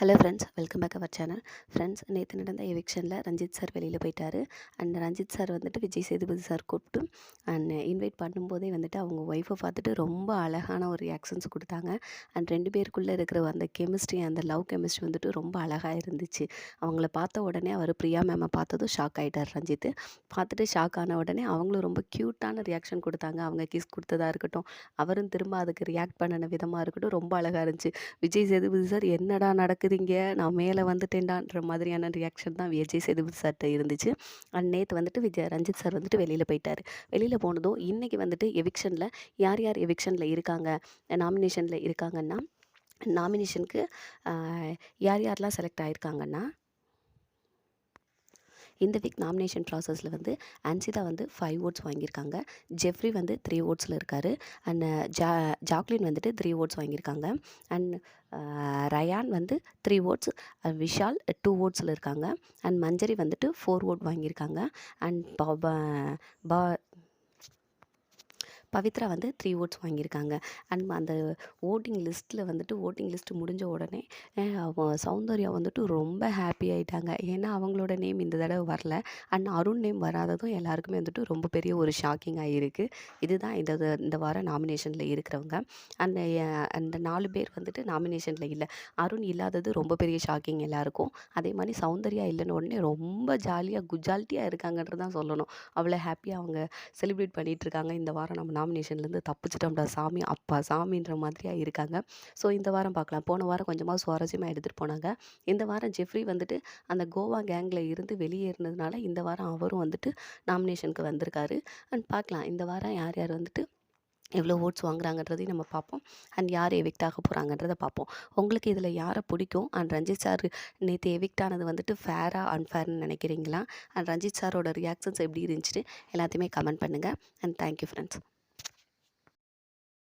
Hello friends welcome back our channel friends நேற்று நடந்த எவிக்ஷனில் Ranjith sir வெளியில் போயிட்டார். அண்ட் ரஞ்சித் சார் வந்துட்டு விஜய் சேதுபதி சார் கூப்பிட்டு அண்ட் இன்வைட் பண்ணும்போதே வந்துட்டு அவங்க ஒய்ஃபை பார்த்துட்டு ரொம்ப அழகான ஒரு ரியாக்ஷன்ஸ் கொடுத்தாங்க. அண்ட் ரெண்டு பேருக்குள்ளே இருக்கிற அந்த கெமிஸ்ட்ரி அந்த லவ் கெமிஸ்ட்ரி வந்துட்டு ரொம்ப அழகாக இருந்துச்சு. அவங்கள பார்த்த உடனே அவர் பிரியா மேமை பார்த்ததும் ஷாக் ஆகிட்டார் ரஞ்சித். பார்த்துட்டு ஷாக் ஆன உடனே அவங்களும் ரொம்ப க்யூட்டான ரியாக்ஷன் கொடுத்தாங்க. அவங்க கிஸ் கொடுத்ததாக இருக்கட்டும் அவரும் திரும்ப அதுக்கு ரியாக்ட் பண்ணின விதமாக இருக்கட்டும் ரொம்ப அழகாக இருந்துச்சு. விஜய் சேதுபதி சார் என்னடா நடக்க இருக்குதுங்க நான் மேலே வந்துட்டேன்டான்ற மாதிரியான ரியாக்ஷன் தான் விஜய் சேதுபதி சார்கிட்ட இருந்துச்சு. அண்ட் நேற்று வந்துட்டு விஜய் ரஞ்சித் சார் வந்துட்டு வெளியில் போயிட்டார். வெளியில் போனதும் இன்றைக்கி வந்துட்டு எவிக்ஷனில் யார் யார் எவிக்ஷனில் இருக்காங்க? நாமினேஷனில் இருக்காங்கன்னா நாமினேஷனுக்கு யார் யாரெலாம் செலக்ட் ஆகிருக்காங்கன்னா இந்த வீக் நாமினேஷன் ப்ராசஸில் வந்து அன்சிதா வந்து ஃபைவ் ஓட்ஸ் வாங்கியிருக்காங்க. ஜெஃப்ரி வந்து த்ரீ ஓட்ஸில் இருக்கார். அண்ட் ஜா ஜாக்லின் வந்துட்டு த்ரீ ஓட்ஸ் வாங்கியிருக்காங்க. அண்ட் ரயான் வந்து த்ரீ ஓட்ஸ் விஷால் டூ ஓட்ஸில் இருக்காங்க. அண்ட் மஞ்சரி வந்துட்டு ஃபோர் ஓட் வாங்கியிருக்காங்க. அண்ட் பா பவித்ரா வந்து த்ரீ ஓட்ஸ் வாங்கியிருக்காங்க. அண்ட் அந்த ஓட்டிங் லிஸ்ட்டில் வந்துட்டு ஓட்டிங் லிஸ்ட்டு முடிஞ்ச உடனே சௌந்தர்யா வந்துட்டு ரொம்ப ஹாப்பி ஆகிட்டாங்க ஏன்னா அவங்களோட நேம் இந்த தடவை வரல. அண்ட் அருண் நேம் வராததும் எல்லாருக்குமே வந்துட்டு ரொம்ப பெரிய ஒரு ஷாக்கிங்காக இருக்குது இதுதான் இந்த இந்த வாரம் நாமினேஷனில் இருக்கிறவங்க. அந்த அந்த நாலு பேர் வந்துட்டு நாமினேஷனில் இல்லை. அருண் இல்லாதது ரொம்ப பெரிய ஷாக்கிங் எல்லாருக்கும். அதே மாதிரி சௌந்தர்யா இல்லைன்னு உடனே ரொம்ப ஜாலியாக குஜால்ட்டியாக இருக்காங்கன்றது தான் சொல்லணும். அவ்வளோ ஹாப்பியாக அவங்க செலிப்ரேட் பண்ணிகிட்ருக்காங்க இந்த வாரம் நம்ம நாமினேஷன்லேருந்து தப்பிச்சிட்டோம்டா சாமி. அப்பா சாமின்ற மாதிரியாக இருக்காங்க. ஸோ இந்த வாரம் பார்க்கலாம். போன வாரம் கொஞ்சமாக சுவாரஸ்யமாக எடுத்துகிட்டு போனாங்க. இந்த வாரம் ஜெஃப்ரி வந்துட்டு அந்த கோவா கேங்கில் இருந்து வெளியேறினதுனால இந்த வாரம் அவரும் வந்துட்டு நாமினேஷனுக்கு வந்திருக்காரு. அண்ட் பார்க்கலாம். இந்த வாரம் யார் யார் வந்துட்டு எவ்வளோ ஓட்ஸ் வாங்குறாங்கன்றதையும் நம்ம பார்ப்போம். அண்ட் யார் எவிக்ட் ஆக போகிறாங்கன்றதை பார்ப்போம். உங்களுக்கு இதில் யாரை பிடிக்கும்? அண்ட் ரஞ்சித் சார் நேற்று எவிக்ட் ஆனது வந்துட்டு ஃபேராக அன்ஃபேர்னு நினைக்கிறீங்களா? அண்ட் ரஞ்சித் சாரோட ரியாக்ஷன்ஸ் எப்படி இருந்துச்சுன்னு எல்லாத்தையுமே கமெண்ட் பண்ணுங்கள் அண்ட் தேங்க்யூ ஃப்ரெண்ட்ஸ்